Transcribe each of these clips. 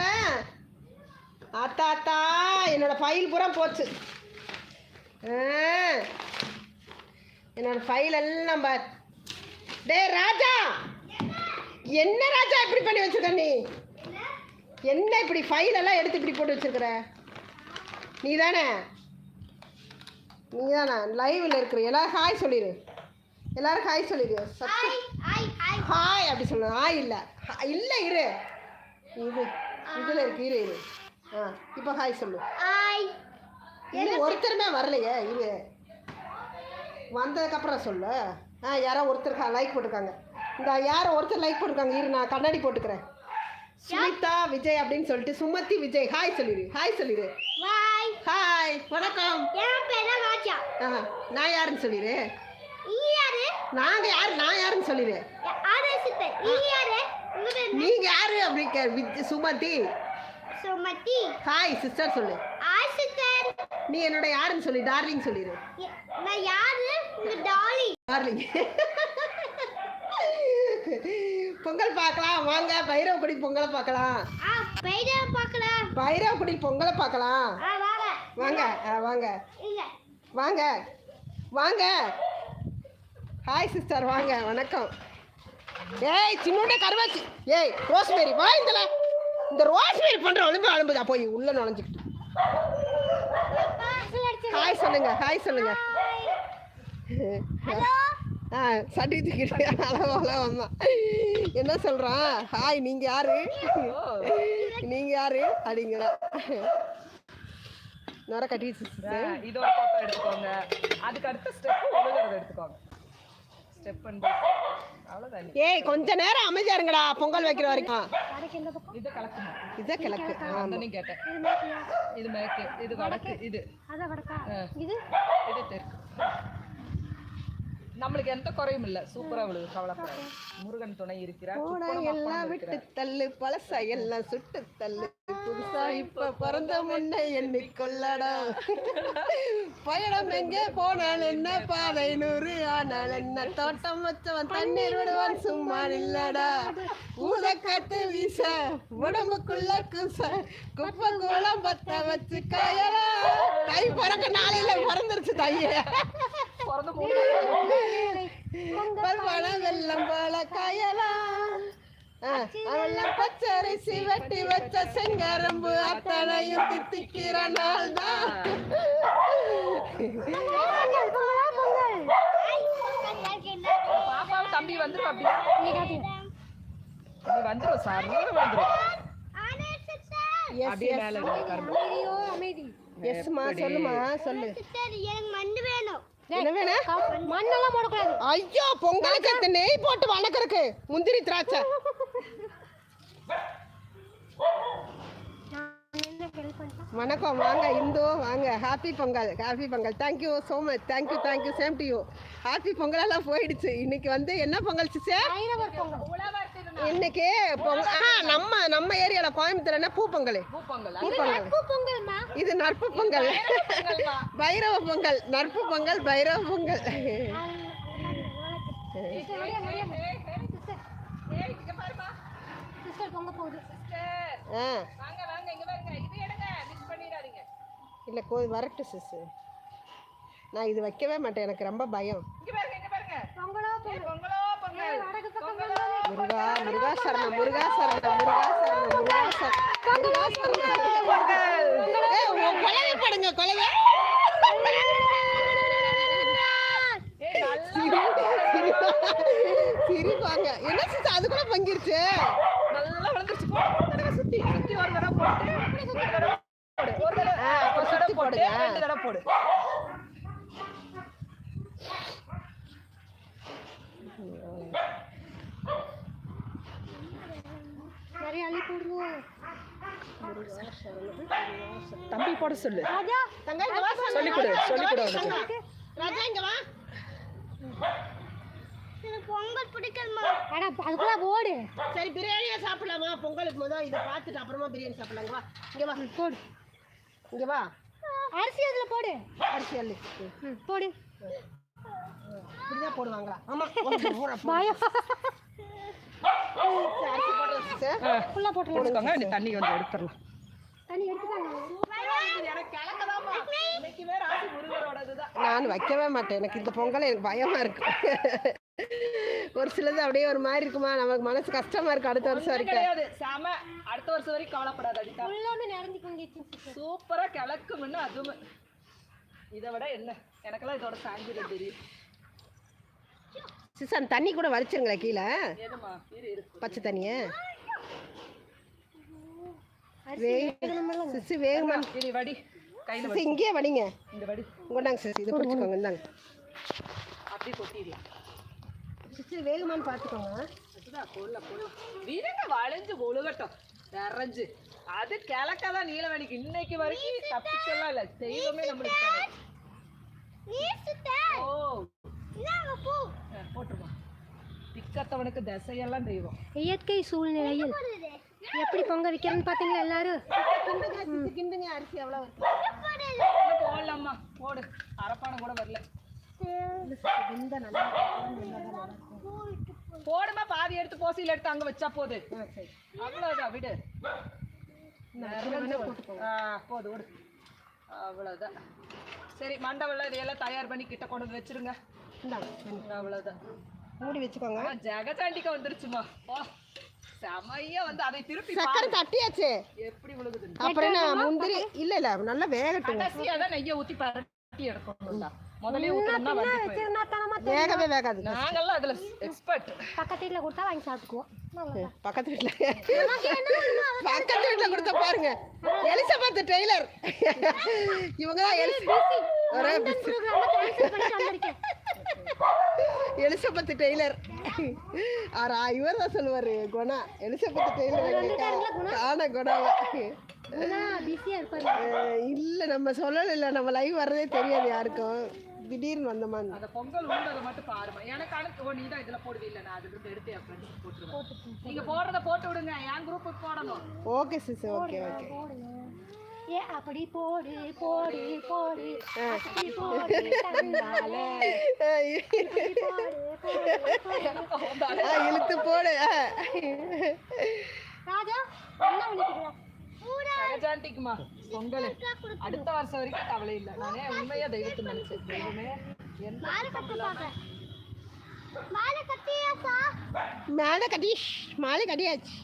வச்சிருக்கிறேன் அத்தா அத்தா என்னோட ஃபைல் பூரா போச்சு. என்னோட ஃபைல் எல்லாம் பார். டேய் ராஜா! என்ன ராஜா இப்படி பண்ணி வச்சிருக்க நீ? என்ன இப்படி ஃபைல் எல்லாம் எடுத்து இப்படி போட்டு வச்சிருக்கிற? நீ தானே நீ தானே லைவில் இருக்கிற. எல்லாரும் ஹாய் சொல்லிடு எல்லாரும் ஹாய் சொல்லிடு ஹாய் அப்படி சொல்லணும் ஹாய் இல்லை. இல்லை இரு. இது. இதில் இருக்கு இரு இரு. ஆ இப்போ ஹாய் சொல்லு. இன்னும் ஒருத்தருமே வரலையே இரு. வந்ததுக்கப்புறம் சொல்லு. ஆ யாரோ ஒருத்தர் லைக் போட்டிருக்காங்க. இந்த யாரோ ஒருத்தர் லைக் போட்டிருக்காங்க இரு நான் கண்ணாடி போட்டுக்கிறேன். சுமிதா விஜய் அப்படின்னு சொல்லிட்டு சுமதி விஜய். ஹாய் சொல்லிடு ஹாய் சொல்லிடு ஹாய் வணக்கம். ஆ நான் யாருன்னு சொல்லிடு நாங்கள் யார்? நான் யாருன்னு சொல்லிடு நீங்க யாரு அப்படி சுமதி. சுமதி. ஹாய் சிஸ்டர் சொல்லு. ஆசித்தர் நீ என்னோட யாருன்னு சொல்லி டார்லிங் சொல்லிடு நான் யாரு? உங்க டாலி டார்லிங் பொங்கல் பார்க்கலாம் வாங்க. பைரவக்குடி பொங்கலை பார்க்கலாம். ஆ பைட பார்க்கலாம். பைரவக்குடி பொங்கலை பார்க்கலாம். வாங்க. வாங்க வாங்க. வாங்க. ஹாய் சிஸ்டர் வாங்க வணக்கம். ஏய் சின்னோட கருவாச்சி. ஏய் ரோஸ்மேரி வா இந்தல. இந்த ரோஸ்மேரி பண்ற அனுப்பி அனுப்புதா போய் உள்ள நுழைஞ்சிக்கிட்டு. ஹாய் சொல்லுங்க ஹாய் சொல்லுங்க. ஹலோ ஆ சட்டி தூக்கிட்டு. அளவு அளவு அம்மா. என்ன சொல்றான் ஹாய் நீங்க யாரு? நீங்க யாரு? அப்படிங்கிறா. நர கட்டி ஆ, இது ஒரு போட்டோ எடுத்துக்கோங்க. அதுக்கு அடுத்த ஸ்டெப் ஒழுகுறத எடுத்துக்கோங்க. ஸ்டெப் பண்ணி அவ்வளோதான் ஏய் கொஞ்ச நேரம் அமைதியா இருங்கடா பொங்கல் வைக்கிற வரைக்கும். இதை கலக்கணும் இதை கிழக்கு. ஆமா. அந்தனையும் கேட்டேன் இது மேற்கு. இது வடக்கு. இது. இது? இது தெற்கு. நம்மளுக்கு எந்த குறையும் இல்ல. சூப்பரா விழுது கவலைப்படாது. முருகன் துணை இருக்கிறார் போன எல்லாம் விட்டு. தள்ளு பழசா எல்லாம் சுட்டு தள்ளு. புதுசா இப்ப பிறந்த முன்னை எண்ணிக்கொள்ளடா. பயணம் எங்கே போனால் என்ன பாதை நூறு? ஆனால் என்ன தோட்டம் வச்சவன் தண்ணீர் விடுவான் சும்மா இல்லடா. ஊத காத்து வீச உடம்புக்குள்ள குச குப்பை கூலம் பத்த வச்சு காயலா. தை பிறக்க நாளையில பிறந்துருச்சு தைய பிறந்த வெள்ளம் போல காயலாம். அவெல்லாம் பச்சரிசி வெட்டி வச்ச செங்கரும்பு அத்தனையும் தித்திக்கிற நாள் தான் பாப்பாவும் தம்பி வந்துரும் அப்படியா இது வந்துரும் சார். வந்துரும் அப்படியே மேல கரும்பு. எஸ்மா சொல்லுமா சொல்லு. எனக்கு வேணும் மண்ணெல்லாம் போடக்கூடாது. ஐயோ பொங்கலுக்கு நெய் போட்டு வணக்கறக்கு. முந்திரி திராட்சை. வணக்கம் வாங்க இந்து வாங்க. Happy Pongal happy Pongal. Thank you so much thank you thank you same to you happy Pongal எல்லாம் போயிடுச்சு. இன்னைக்கு வந்து என்ன பொங்கல் சிசே இன்னைக்கு பொங்கல் ஆ நம்ம நம்ம ஏரியால கோயம்புத்தூர் என்ன பூ பொங்கல் பூப்பொங்கல். பூ பொங்கல் பூ பொங்கல்மா இது நற்பு பொங்கல். பைரவ பொங்கல் நற்பு பொங்கல் பைரவ பொங்கல். சிஸ்டர் பொங்க போகுது. ஆ. வாங்க வாங்க இங்க பாருங்க. இது எடுங்க. மிஸ் பண்ணிடாதீங்க. இல்லை கோ வரட்டு சிசு நான் இது வைக்கவே மாட்டேன். எனக்கு ரொம்ப பயம் இங்க பாருங்க இங்க பாருங்க பொங்கலோ பொங்கல் பொங்கலோ பொங்கல் வடக்கு பக்கம் பொங்கலோ முருகா முருகா சரணம் முருகா சரணம் முருகா சரணம் முருகா சரணம். முருகா சரணம் கொலவை படுங்க கொலவை சிரிப்பாங்க. என்ன அது கூட பங்கிருச்சு? நல்லா வளர்ந்துருச்சு. போ ஒரு தடவை சுத்தி சுத்தி ஒரு தடவை போட்டு ஒரு தடவை போடு. ரெண்டு தடவை போடு. நிறைய அள்ளி போடுங்க. தம்பி போட சொல்லு. ராஜா தங்க இங்க வா சாமி. சொல்லிக் கொடு, சொல்லிக் கொடு தங்க. அவனுக்கு. ராஜா இங்க வா. எனக்கு பொங்கல் பிடிக்கலமா அட அதுக்குள்ள போடு. சரி பிரியாணியா சாப்பிடலாமா? பொங்கலுக்கு முதல் இதை பார்த்துட்டு அப்புறமா பிரியாணி சாப்பிடலாம். இங்க வா இங்க வா. போடு. இங்க வா. அரிசி அதுல போடு. அரிசி அள்ளி. போடு. இப்படிதான் போடுவாங்களா? ஆமா பயம் சரி, அரிசி போடுறேன் சிஸ்டர் ஃபுல்லாக போட்டுருங்க போட்டுக்கோங்க இந்த தண்ணி கொஞ்சம் எடுத்துடலாம். நான் வைக்கவே மாட்டேன். எனக்கு இந்த பொங்கல் எனக்கு பயமா இருக்கு. ஒரு சிலது அப்படியே ஒரு மாதிரி இருக்குமா? நமக்கு மனசு கஷ்டமா இருக்கு அடுத்த வருஷம் வரைக்கும். கிடையாது. செம அடுத்த வருஷம் வரைக்கும் கவலைப்படாத அடிக்கா சூப்பரா கிழக்குமுன்னு அதுவும். இதை விட என்ன? எனக்கெல்லாம் இதோட சாஞ்சிட தெரியும். அந்த தண்ணி கூட வலிச்சிருங்களேன் கீழே. பச்சை தண்ணியை. சிஸ் வேகமா. வடி. வடி. இங்கேயே வடிங்க. இந்த வடி. கொண்டாங்க சிஸ் இதை பிடிச்சிக்கோங்க இந்தாங்க. அப்படியே கொட்டிடலாம் சிஸ் வேகமான்னு பார்த்துக்கோங்க. வீரங்க வளைஞ்சு ஒழுகட்டும். நிறைஞ்சு. அது கிழக்கதான் நீலவேணிக்கு. இன்னைக்கு வரைக்கும் தப்பிச்செல்லாம் இல்லை. தெய்வமே நம்மளுக்கு. ஓ. ஆ, போட்டுருமா. திக்கத்தவனுக்கு திசையெல்லாம் தெய்வம். இயற்கை சூழ்நிலையில் எப்படி பொங்க வைக்கிறேன்னு பார்த்தீங்களா எல்லாரும்? கிண்டுங்க அரிசி எவ்வளோ இன்னும் போடலாமா போடு. அரப்பானம் கூட வரல. போடுமா பாதி எடுத்து போசியில் எடுத்து அங்க வச்சா போது. அவ்வளவுதான் விடு. ஆ, போதும் விடு. அவ்வளவுதான் சரி மண்டபம்லாம் இதையெல்லாம் தயார் பண்ணி கிட்ட கொண்டு வந்து வச்சிருங்க. இந்தாங்க. அவ்வளவுதான். மூடி வச்சுக்கோங்க. ஆ, ஜெகஜாண்டிக்க வந்துருச்சுமா. செமையா வந்து அதை திருப்பி சக்கரை பாரு. தட்டியாச்சு. எப்படி விழுகுது அப்புறம் என்ன முந்திரி? இல்ல இல்ல நல்லா வேகட்டுங்க கடைசியா தான் நெய்யை ஊத்தி பரட்டி எடுக்கணும்டா முதல்ல ஊத்தணும்னா வந்து போயிடும். வச்சிருந்தா தானமா வேகவே வேகாது. நாங்கெல்லாம் அதுல எக்ஸ்பர்ட் பக்கத்து வீட்டில் கொடுத்தா வாங்கி சாப்பிட்டுக்குவோம். பக்கத்து வீட்டுல பக்கத்து வீட்டுல கொடுத்த பாருங்க. Elizabeth Taylor. இவங்க தான் எலிச ஒரே எலிசபெத் டெய்லர். ஆரா இவர் தான் சொல்லுவாரு குணா. எலிசபெத் டெய்லர் காண? குணாவா இல்ல நம்ம சொல்லல நம்ம லைவ் வர்றதே தெரியாது யாருக்கும். திடீர்னு வந்தோமா அந்த பொங்கல் உண்டதை மட்டும் பாருமா எனக்கு அனுப்பு ஓ நீ தான் இதுல போடுவீல்ல நான் அதுல இருந்து எடுத்து என் ஃப்ரெண்ட்ஸ் போட்டுருவேன். நீங்க போடுறத போட்டு விடுங்க. என் குரூப்புக்கு போடணும். Okay sis okay okay. ஏ அப்படி போடு போடு போடு. அப்படி போடு தந்தாலே இழுத்து போடு. ராஜா என்ன சகஜாண்டிக்குமா பொங்கல். அடுத்த வருஷம் வரைக்கும் கவலை இல்லை. நானே உண்மையா தெய்வத்தை நினைச்சேன் மாலை கட்டியாசா மேலே கட்டி. மாலை கட்டியாச்சு.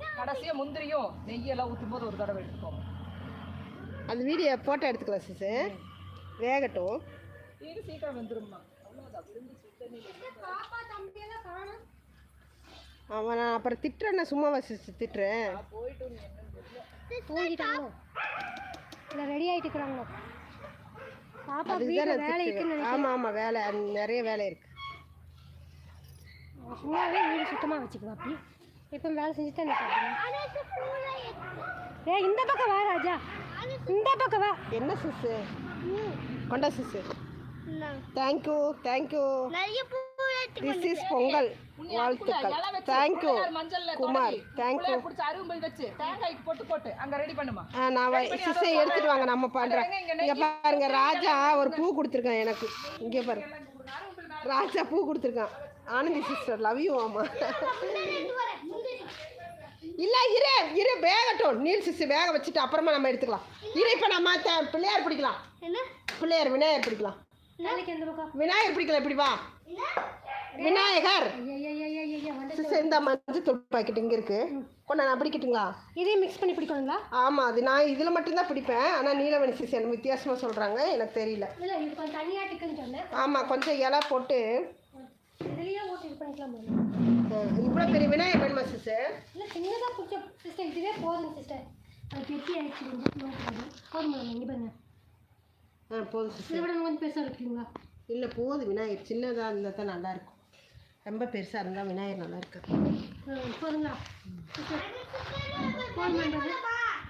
காட்டுங்க கடைசியா முந்திரியும் நெய்யெல்லாம் ஊற்றும் போது ஒரு தடவை எடுத்துக்கோங்க. அந்த வீடியோ போட்டோ எடுத்துக்கலாம் சிஸ் வேகட்டும். இது சீக்கிரம் வந்துரும்மா. அவன் நான் அப்புறம் திட்டுறேன். என்னன்னு தெரியல. தூங்கிட்டாங்களோ இல்லை ரெடி ஆகிட்டு இருக்கிறாங்களோ பாப்பா வீட்டில் வேலை இருக்குன்னு ஆமாம் ஆமாம் வேலை நிறைய வேலை இருக்கு. நினைக்கிறேன். சும்மாவே வீடு சுத்தமாக வச்சுக்குவா அப்படி? இப்போ வேலை செஞ்சுட்டு ஏ இந்த பக்கம் வா ராஜா. இந்த பக்கம் வா. என்ன சிஸ் கொண்டா sis thank you thank you this is Pongal. வாழ்த்துக்கள். தேங்க்யூ குமார் தேங்க்யூ பிடிச்ச அரும்பு வச்சு தேங்காய்க்கு போட்டு போட்டு அங்க ரெடி பண்ணுமா? ஆ நான் சிஸ்ஸை எடுத்துட்டு வாங்க நம்ம பண்ணுறேன் இங்கே பாருங்க ராஜா ஒரு பூ கொடுத்துருக்கான் எனக்கு. இங்கே பாருங்க ராஜா பூ கொடுத்துருக்கான். ஆனந்தி சிஸ்டர் லவ் யூ ஆமா இல்லை இரு இரு வேகட்டும் நீல் சிஸ்டர் வேக வச்சுட்டு அப்புறமா நம்ம எடுத்துக்கலாம். இரு இப்போ நம்ம பிள்ளையார் பிடிக்கலாம். பிள்ளையார் விநாயகர் பிடிக்கலாம். விநாயகர் பிடிக்கலாம் இப்படி வா. விநாயகர். சிஸ்டர் இந்த மஞ்சள் தூள் பாக்கெட் இங்கே இருக்கு. கொண்டா நான் பிடிக்கட்டுங்களா? இதையும் மிக்ஸ் பண்ணி பிடிக்கணுங்களா? ஆமாம் அது நான் இதில் மட்டும்தான் பிடிப்பேன். ஆனால் நீலமணி சிஸ் எனக்கு வித்தியாசமாக சொல்கிறாங்க எனக்கு தெரியல. இது ஆமாம் கொஞ்சம் இலை போட்டு. இது இவ்வளோ பெரிய விநாயகர் வேணுமா சிஸ் இல்லை சின்னதாக பிடிச்ச சிஸ்டர் இதுவே போதுங்க சிஸ்டர். அது ஆயிடுச்சு போதும் இங்கே பாருங்க. ஆ போதும் சிஸ் இதை விட இன்னும் கொஞ்சம் பெருசாக இருக்குங்களா இல்லை போதும் விநாயகர். சின்னதாக இருந்தால் தான் நல்லாயிருக்கும் ரொம்ப பெருசாக இருந்தால் விநாயகர் நல்லா இருக்கு போதுங்களா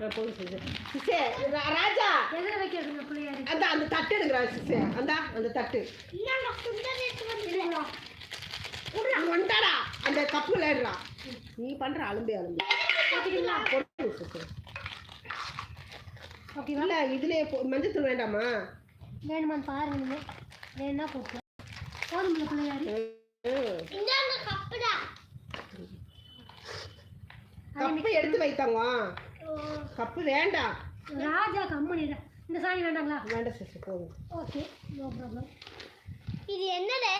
போதும் சிஸ்ஸே ரா- ராஜா! எதில் வைக்கிறதுங்க பிள்ளையாரு அந்த அந்த தட்டு எடுக்கிறா சிஸ்ஸே அந்த அந்த தட்டு. வந்துட்டாடா. அந்த கப்பு விளையாடுறா. நீ பண்ணுற அலும்பி அலும்பி. ஓகேங்களா இல்லை இதுலேயே மஞ்சள் தூள் வேண்டாமா? வேணுமான்னு பாருங்க நீங்கள் வேணா போட்டு போதுமில்ல பிள்ளையாரு. கப்பு எடுத்து வைத்தாங்க. கப்பு வேண்டாம். ராஜா கம்மனி இந்த சாணி வேண்டாங்களா? வேண்டாம் சிஸ்டர் போதும். Okay no problem. இது என்னது?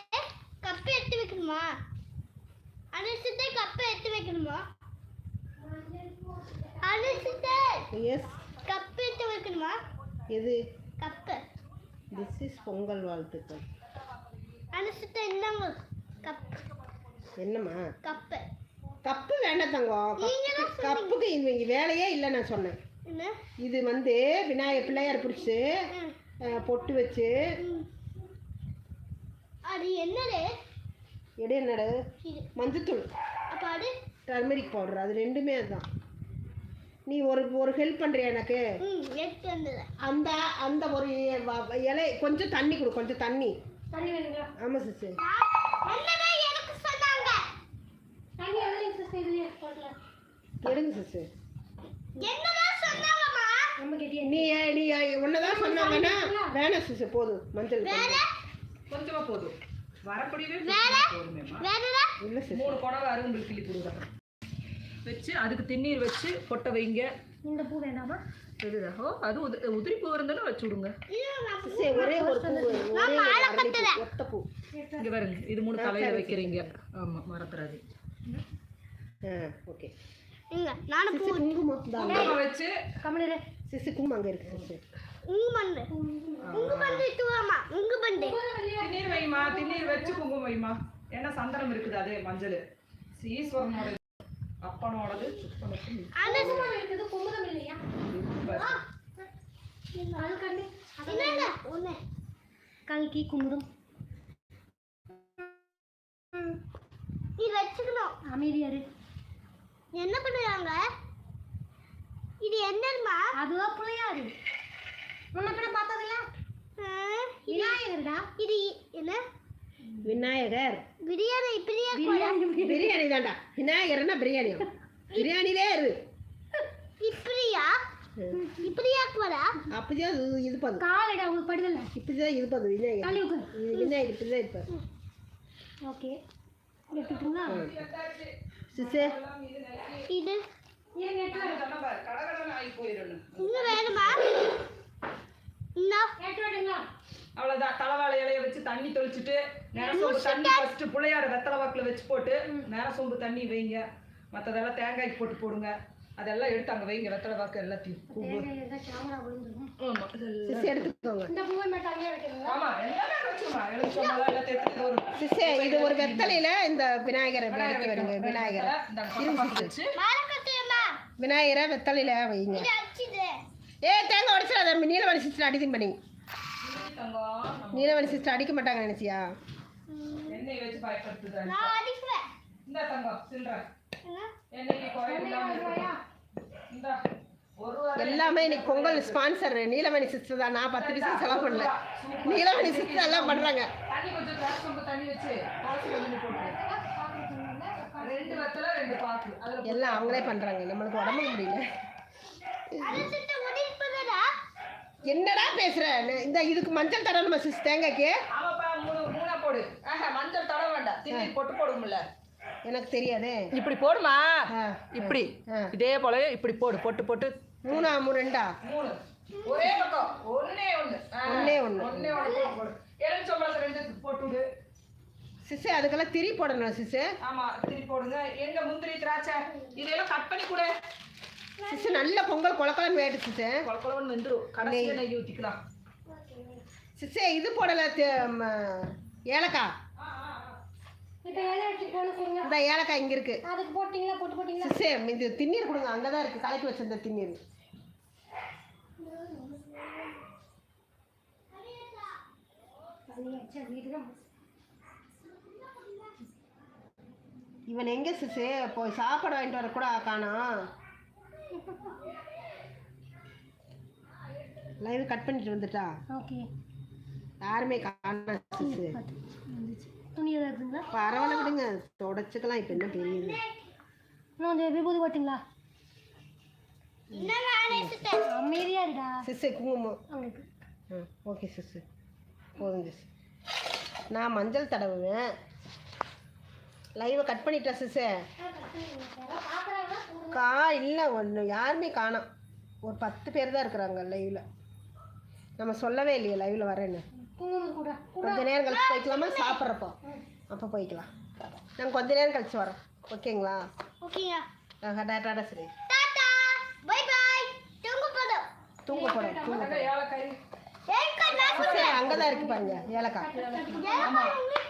கப்பு எடுத்து வைக்கணுமா? அனுசிட்டே கப்பு எடுத்து வைக்கணுமா? அனுசிட்டே எஸ் கப்பு எடுத்து வைக்கணுமா? எது? கப்பு. திஸ் இஸ் பொங்கல் வாழ்த்துக்கள். அனுசிட்டே என்னங்க கப்பு என்னம்மா? கப்பு. கப்பு வேண்டாம் தங்கம். கப்பு- கப்புக்கு இது இங்க வேலையே இல்லை நான் சொன்னேன். இது வந்து விநாயகர் பிள்ளையார் பிடிச்சி. பொட்டு வச்சு. அது என்னது? எடு என்னடு மஞ்சத்தூள். Turmeric powder. அது ரெண்டுமே அதுதான். நீ ஒரு ஒரு ஹெல்ப் பண்ணுறியா எனக்கு? அந்த அந்த ஒரு இலை கொஞ்சம் தண்ணி கொடு கொஞ்சம் தண்ணி. தண்ணி வேணுங்களா? ஆமாம் சிஸ்டர். என்னதான் எனக்கு சொன்னாங்க? தண்ணி எதுலையும் சிஸ்டர் இதுலேயே போடலாம் எடுங்க சிஸ்டர் என்னதான் சொன்னாங்கம்மா? நம்ம கெட்டியா. நீ நீ ஒன்னதான் சொன்னாங்கன்னா வேணாம் சிஸ்டர் போதும். மஞ்சள் வேற? கொஞ்சமா. போதும். வரக்கூடியவே இல்லை சிஸ்டர் மூணு குடவை அரும்பு கொடுக்குறாங்க வச்சு அதுக்கு திண்ணீர் வச்சு கொட்டை வைங்க. இந்த பூ வேண்டாமா இதுதா ஓ அது உதிரி உதிரி பூ இருந்தாலும் வச்சு விடுங்க. ஒரே ஒரு பூ ஒத்த இங்க பாருங்க இது மூணு தலையில வைக்கிறீங்க. ஆமா மறந்துடாது ஓகே. குங்குமம் வச்சு. கம்மனு சிஸ்டர் குங்குமம் அங்கே இருக்கு திண்ணீர் வைமா திண்ணீர் வச்சு குங்குமம் வைமா. ஏன்னா சந்தனம் இருக்குது அதே மஞ்சள். ஈஸ்வரனோட அப்பனோடது சுப்பனுக்கும் குங்குமம் இருக்குது குங்குமம் இல்லையா? கல்கி குமுதம் இது வச்சுக்கணும். அமைதியாரு என்ன பண்ணுறாங்க? இது என்னம்மா அதுவா பிள்ளையாரு முன்ன பார்த்ததில்ல விநாயகர்டா? இது என்ன? விநாயகர். பிரியாணி பிரியா பிரியாணி தான்டா. விநாயகர்னா பிரியாணி. பிரியாணிலே இரு இப்படியா இது இருப்பது காலடா உங்களுக்கு படுதல இப்படிதான் இருப்பது விநாயகர். தள்ளி உட்காரு இது விநாயகர் இப்படிதான் இருப்பாரு. ஓகே. எடுத்துட்டுங்களா? சிஸ்டர். இது? அவ்வளவுதான். தலைவாழை இலைய வச்சு தண்ணி தெளிச்சுட்டு நேரசொம்பு தண்ணி ஃபர்ஸ்ட் பிள்ளையார வெத்தலை வாக்குல வச்சு போட்டு நேரசொம்பு தண்ணி வைங்க. மத்ததெல்லாம் தேங்காய்க்கு போட்டு போடுங்க. அதெல்லாம் எடுத்து அங்க வைங்க வெத்தலை வாக்கு எல்லாத்தையும். சிஸ்டர் இது ஒரு வெத்தலையில இந்த விநாயகரை எடுத்து வருங்க விநாயகரை. விநாயகரை வெத்தலையில வைங்க. ஏ தேங்காய் உடச்சிடாத நீலவணி சிஸ்டர் அடிக்கும் பண்ணி நீலவணி சிஸ்டர் அடிக்க மாட்டாங்க நினைச்சியா? எண்ணெய் வச்சு அடிக்குவேன். இந்த தங்கம் சில்லற. எல்லாமே இன்னைக்கு பொங்கல் ஸ்பான்சர் நீலமணி சிஸ்டர் தான். நான் பத்து பைசா செலவு பண்ணல. நீலமணி சிஸ்டர் எல்லாம் பண்றாங்க. எல்லாம் அவங்களே பண்றாங்க. நம்மளுக்கு உடம்புக்கு முடியல. என்னடா பேசுற? இந்த இதுக்கு மஞ்சள் தடணுமா சிஸ் தேங்காய்க்கு. ஆமாப்பா மூணு மூணா போடு. ஆஹா மஞ்சள் தட வேண்டாம். போட்டு போடும்ல எனக்கு தெரியாதே. இப்படி போடுமா? ஆ, இப்படி. ஆ. இதே போல இப்படி போடு போட்டு போட்டு. மூணா மூணு ரெண்டா? மூணு. ஒரே பக்கம். ஒண்ணே ஒண்ணு. ஆ, ஒண்ணே ஒண்ணு. ஒண்ணே ஒண்ணு. போட்டு போடு. எலுமிச்சம்பழத்தை ரெண்டு போட்டு சிஸ் அதுக்கெல்லாம் திரி போடணும் சிஸ் ஆமா திருப்பி போடுங்க. எங்க முந்திரி திராட்சை இதெல்லாம் கட் பண்ணி கொடு. சிஸ் நல்ல பொங்கல் குளக்கலன்னு வேட்டு சிஸ் கொல கொலன்னு வெந்துரும் கடைசியா நெய் ஊத்திக்கலாம். சிஸ் இது போடல ஏலக்காய் இப்போ எதை எடுத்து போன சொல்லுங்க இந்த ஏலக்காய் இங்க இருக்கு. அதுக்கு போட்டிங்களா போட்டு போட்டிங்களா? சிஸ் இது திண்ணீர் கொடுங்க அங்கதான் இருக்கு கலக்கி வச்சிருந்த திண்ணீர். இவன் எங்க சிஸ் போய் சாப்பாடு வாங்கிட்டு வர கூட காணோம் லைவ் கட் பண்ணிட்டு வந்துட்டா. ஓகே. யாருமே சிஸ் வந்துச்சு துணி எதாவது இருக்குங்களா பரவாயில்ல விடுங்க. தொடச்சுக்கலாம். இப்போ என்ன பெரியது இன்னும் கொஞ்சம் விபூதி போட்டிங்களா? அமைதியா இருக்கா சிஸ் குங்குமம். அவங்களுக்கு. ஆ ஓகே சிஸ் போதும் சிஸ் நான் மஞ்சள் தடவுவேன். லைவை கட் பண்ணிட்டேன் சிசு பார்க்குறாங்கன்னா கா இல்லை ஒன்று யாருமே காணோம். ஒரு பத்து பேர் தான் இருக்கிறாங்க லைவில் நம்ம சொல்லவே இல்லையே லைவில் வரேன்னு கொஞ்ச நேரம் கழிச்சு போய்க்கலாமா சாப்பிட்றப்போ அப்போ போய்க்கலாம் நாங்கள் கொஞ்ச நேரம் கழிச்சு வரோம் ஓகேங்களா ஓகேங்க சரி டாடா பை பை தூங்க போதும் தூங்க தூங்க அங்க தான் இருக்கு பாருங்க ஏலக்காய்